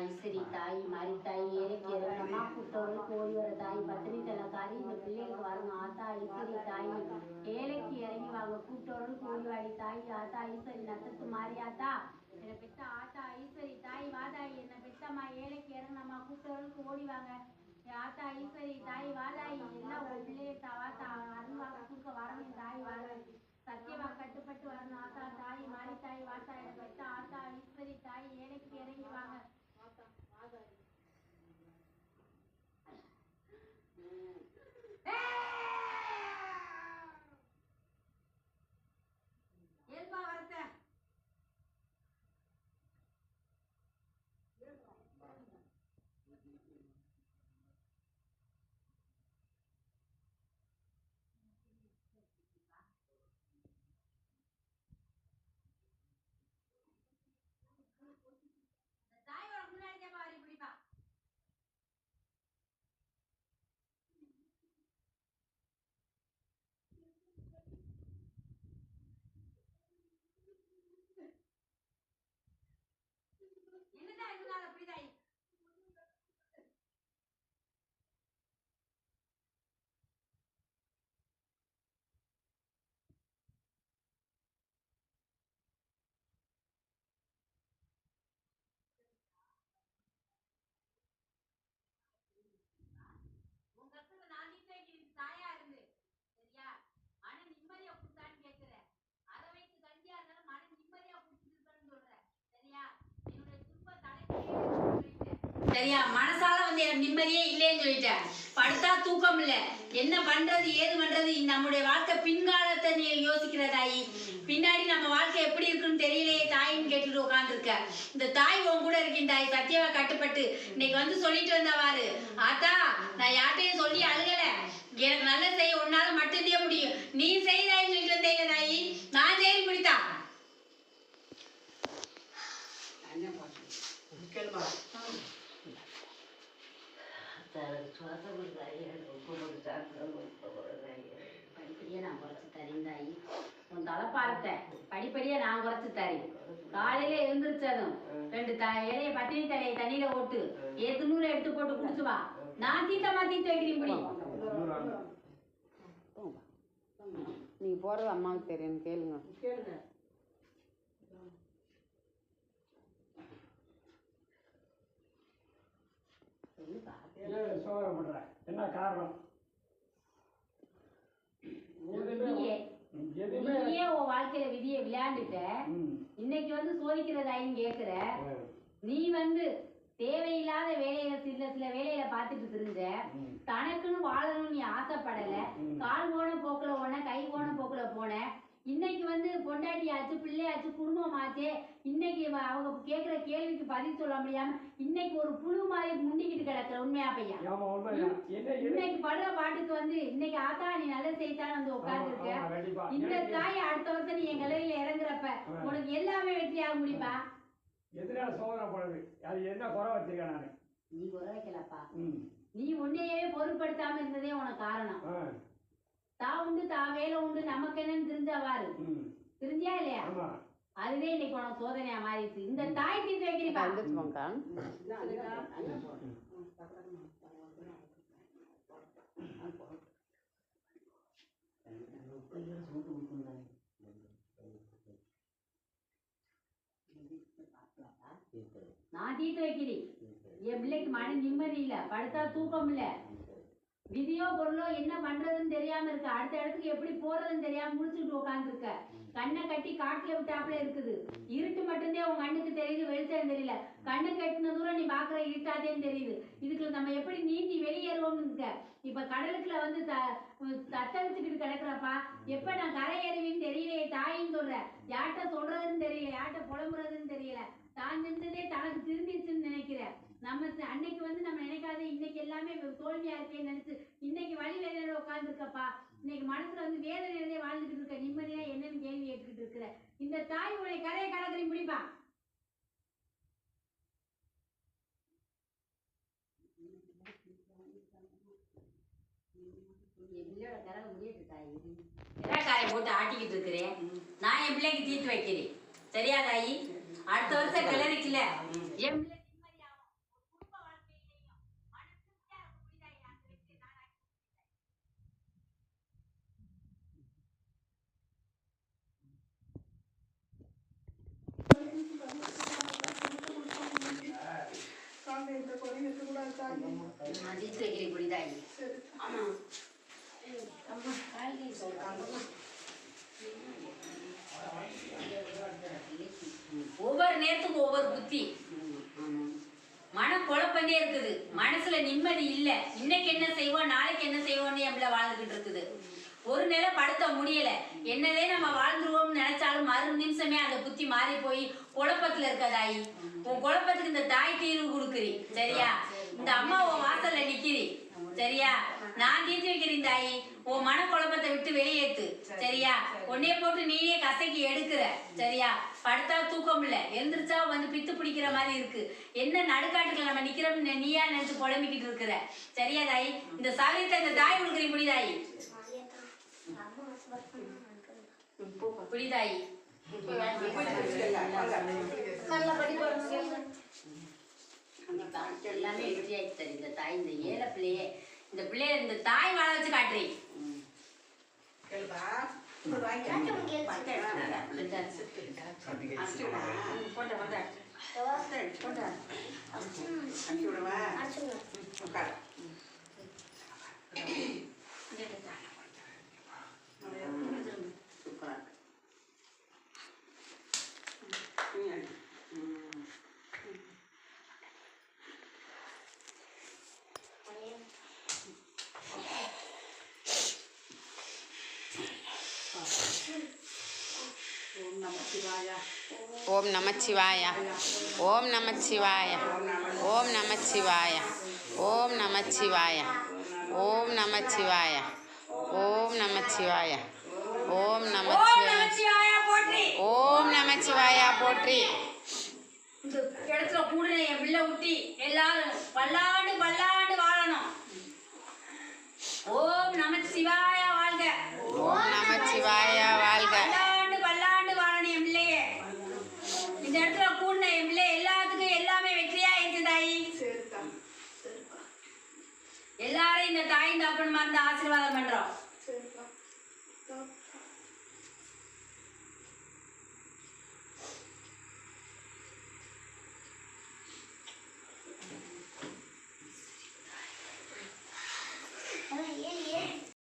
ஐஸ்வரி தாய் மாரி தாய் ஏழைக்கு இறங்கம்மா கூட்டோடு கோடி வர தாய் பத்தினி தலைக்காரி இந்த பிள்ளைகளுக்கு வரணும் ஆத்தா ஐஸ்வரி தாய். ஏழைக்கு இறங்கி வாங்க கூட்டோடு கோடி வாடி தாய் ஆத்தா ஐஸ்வரி நத்தத்து மாறியாத்தா என்னை பெத்த ஆத்தா ஐஸ்வரி தாய் வாதாய் என்னை பெத்தம்மா ஏழைக்கு இறங்கினம்மா கூட்டோடு ஓடி வாங்க. ஆத்தா ஐஸ்வரி தாய் வாதாய் எல்லாம் உள்ளே பிள்ளைய தாத்தா அருள் கொடுக்க வரணும் தாய் வாதாய் சத்தியமா கட்டுப்பட்டு வரணும் ஆத்தா தாய் மாறி தாய் வாத்தா என்னை பெத்த ஆத்தா ஐஸ்வரி தாய். ஏழைக்கு இறங்கி வாங்க ஏன்பா வரத்த தாயோட முன்னாடி தான் பாரு இப்படிப்பா என்னதான் இதனால அப்படிதாய் உங்க கஷ்டத்தை நான் நீட்டு வைக்கிறேன் தாயா இருந்து சரியா மன நிம்மதியா கொடுத்தான்னு கேக்குற அரை வயசு கஞ்சியா இருந்தாலும் மன நிம்மதியா குடிச்சிட்டு இருக்கேன்னு சொல்ற சரியா என்னுடைய துன்ப தலைக்கு சரியா? மனசால வந்து எனக்கு நிம்மதியே இல்லைன்னு சொல்லிட்டேன். படுத்தா தூக்கம் இல்ல என்ன பண்றது ஏது பண்றது? நம்முடைய வாழ்க்கை பின்காலத்தை நீ யோசிக்கிற தாயி. பின்னாடி நம்ம வாழ்க்கை எப்படி இருக்குன்னு தெரியலையே தாயின்னு கேட்டுட்டு உட்காந்துருக்க இந்த தாய் உன் கூட இருக்கேன் தாய். சத்தியவா கட்டுப்பட்டு. இன்னைக்கு வந்து சொல்லிட்டு வந்தவாரு ஆத்தா நான் யார்கிட்டயும் சொல்லி அழுகல. எனக்கு நல்ல செய்ய உன்னால மட்டும்தான் முடியும். நீ செய்தாயின்னு சொல்லிட்டு வந்தேன் தாயி நான் செய்ய முடித்தா படிப்படியா நான் குறைச்சு தரேன் தாயி தலைப்பாரத்தை படிப்படியா நான் குறைச்சு தரேன். காலையில எழுந்திரிச்சதும் ரெண்டு த இலைய பத்தினி தலையை தண்ணியில ஓட்டு ஏத்துநூறு எடுத்து போட்டு குடிச்சு வா. நான் தீத்தமா தீத்து வைக்கிறேன் இப்படி. நீங்க போறது அம்மாவுக்கு தெரியும் கேளுங்க. பண்ற? என்ன காரணம்? நீயே உன் வாழ்க்கையில விதியை விளையாண்டுட்ட. இன்னைக்கு வந்து சோதிக்கிறதாயின்னு கேக்குற நீ வந்து தேவையில்லாத வேலையில சில சில வேலையில பார்த்துட்டு தெரிஞ்ச ம். தனக்குன்னு வாழணும்னு நீ ஆசைப்படல. கால் போன போக்குல போன கை போன போக்குல போன இன்னைக்கு வந்து பொண்டாட்டியாச்சு பிள்ளையாச்சு குடும்பம் ஆச்சே இன்னைக்கு அவங்க கேக்குற கேள்விக்கு பதில் சொல்ல முடியாம இன்னைக்கு ஒரு புழு மாதிரி முண்டிக்கிட்டு கிடக்குற உண்மையா பையா? இன்னைக்கு படுற பாட்டுக்கு வந்து இன்னைக்கு ஆத்தா நீ நல்ல செய்தான் வந்து உட்கார்ந்து ஆமா, ஆமா, கண்டிப்பா. இந்த தாய் அடுத்த வருஷம் நீ என் கலையில இறங்குறப்ப. உனக்கு எல்லாமே வெற்றியாக முடிப்பா எதனால சோதனை பண்ணுது அது என்ன குறை வச்சிருக்கேன் நானு? நீ உற வைக்கலப்பா. நீ உன்னையே பொருட்படுத்தாம இருந்ததே உனக்கு காரணம். தா உண்டு தா வேலை உண்டு நமக்கு என்னன்னு தெரிஞ்சவாரு. தெரிஞ்சியா இல்லையா? ஆமா. அதுவே இன்னைக்கு உனக்கு சோதனையா மாறிடுச்சு. இந்த தாய் தீர்த்து வைக்கிறப்பா நான் தீர்த்து வைக்கிறேன். என் பிள்ளைக்கு மன நிம்மதி இல்ல. படுத்தா தூக்கம் இல்ல. விதியோ பொருளோ என்ன பண்றதுன்னு தெரியாம இருக்க. அடுத்த இடத்துக்கு எப்படி போறதுன்னு தெரியாம முடிச்சுட்டு உட்காந்துருக்க கண்ணை கட்டி காட்டுல விட்டாப்புல இருக்குது. இருட்டு மட்டும்தான் உன் கண்ணுக்கு தெரியுது வெளிச்சம் தெரியல. கண்ணு கட்டின தூரம் நீ பாக்குற இருட்டாதேன்னு தெரியுது. இதுக்குள்ள நம்ம எப்படி நீந்தி வெளியேறுவோம்னு இருக்க. இப்ப கடலுக்குள்ள வந்து த தத்தளிச்சுக்கிட்டு கிடக்குறப்பா எப்ப நான் கரை ஏறுவேன்னு தெரியலையே தாயின்னு சொல்ற. யார்கிட்ட சொல்றதுன்னு தெரியல யார்கிட்ட புலம்புறதுன்னு தெரியல. தான் நின்று நம்ம அன்னைக்கு வந்து நம்ம நினைக்காத இன்னைக்கு எல்லாமே தோல்வியா இருக்கேன்னு நினைச்சு இன்னைக்கு வழி வேதனையில உட்காந்துருக்கப்பா இன்னைக்கு மனசுல வந்து வேதனையிலே வாழ்ந்துகிட்டு இருக்க நிம்மதியா என்னன்னு கேள்வி கேட்டுக்கிட்டு இருக்கிற. இந்த தாய் உடைய கரையை கடற்கரை முடிப்பா போட்டு ஆட்டிக்கிட்டு இருக்கிறேன் நான் என் பிள்ளைக்கு தீர்த்து வைக்கிறேன். சரியா தாயி? அடுத்த வருஷம் கிளறிக்கல என் பிள்ளை இருக்கக்கூடாது தாயி அம்மா. ஒவ்வொரு நேரத்துக்கும் ஒவ்வொரு புத்தி. மனம் குழப்பந்தே இருக்குது. மனசுல நிம்மதி இல்ல. இன்னைக்கு என்ன செய்வோம் நாளைக்கு என்ன செய்வோம்னு என் பிள்ளை வாழ்ந்துகிட்டு இருக்குது. ஒரு நிலை படுத்த முடியல. என்னதே நம்ம வாழ்ந்துருவோம்னு நினைச்சாலும் மறு நிமிஷமே அந்த புத்தி மாறி போய் குழப்பத்துல இருக்க தாயி. உன் குழப்பத்துக்கு இந்த தாய் தீர்வு கொடுக்குறி சரியா? இந்த அம்மா உன் வாசல்ல நிக்கிறி சரியா? நான் தீர்த்து வைக்கிறேன் தாயி. உன் மன குழப்பத்தை விட்டு வெளியேத்து. சரியா? உன்னைய போட்டு நீயே கசக்கி எடுக்கிற. சரியா? படுத்தா தூக்கம் இல்ல. எந்திரிச்சா வந்து பித்து பிடிக்கிற மாதிரி இருக்கு. என்ன நடுக்காட்டுல நம்ம நிக்கிறோம்னு நீயா நினைச்சு புலம்பிக்கிட்டு இருக்கிற. சரியா தாயி? இந்த சாவியத்தை இந்த தாய் கொடுக்குறீ புடி தாயி. புடி தாயி அந்த தாய்க்கு எல்லாமே வெற்றியாச்சு தரு இந்த தாய் இந்த ஏழை பிள்ளையே இந்த பிள்ளைய இந்த தாய் வாழ வச்சு காட்டுறீ போட்ட போட்ட ஓம் நமச்சிவாய. ஓம் நமச்சிவாய. ஓம் நமச்சிவாய. ஓம் நமச்சிவாய. ஓம் நமச்சிவாய. ஓம் நமச்சிவாய. ஓம் நமச்சிவாய. ஓம் நமச்சிவாயா போற்றி. இந்த இடத்துல கூடுன என் பிள்ளை ஊட்டி எல்லாரும் பல்லாண்டு பல்லாண்டு வாழணும். ஓம் நமச்சிவாயா வாழ்க. ஓம் நமச்சிவாயா வாழ்க இந்த தாய் தப்புன்னு மருந்து ஆசீர்வாதம் பண்றோம்.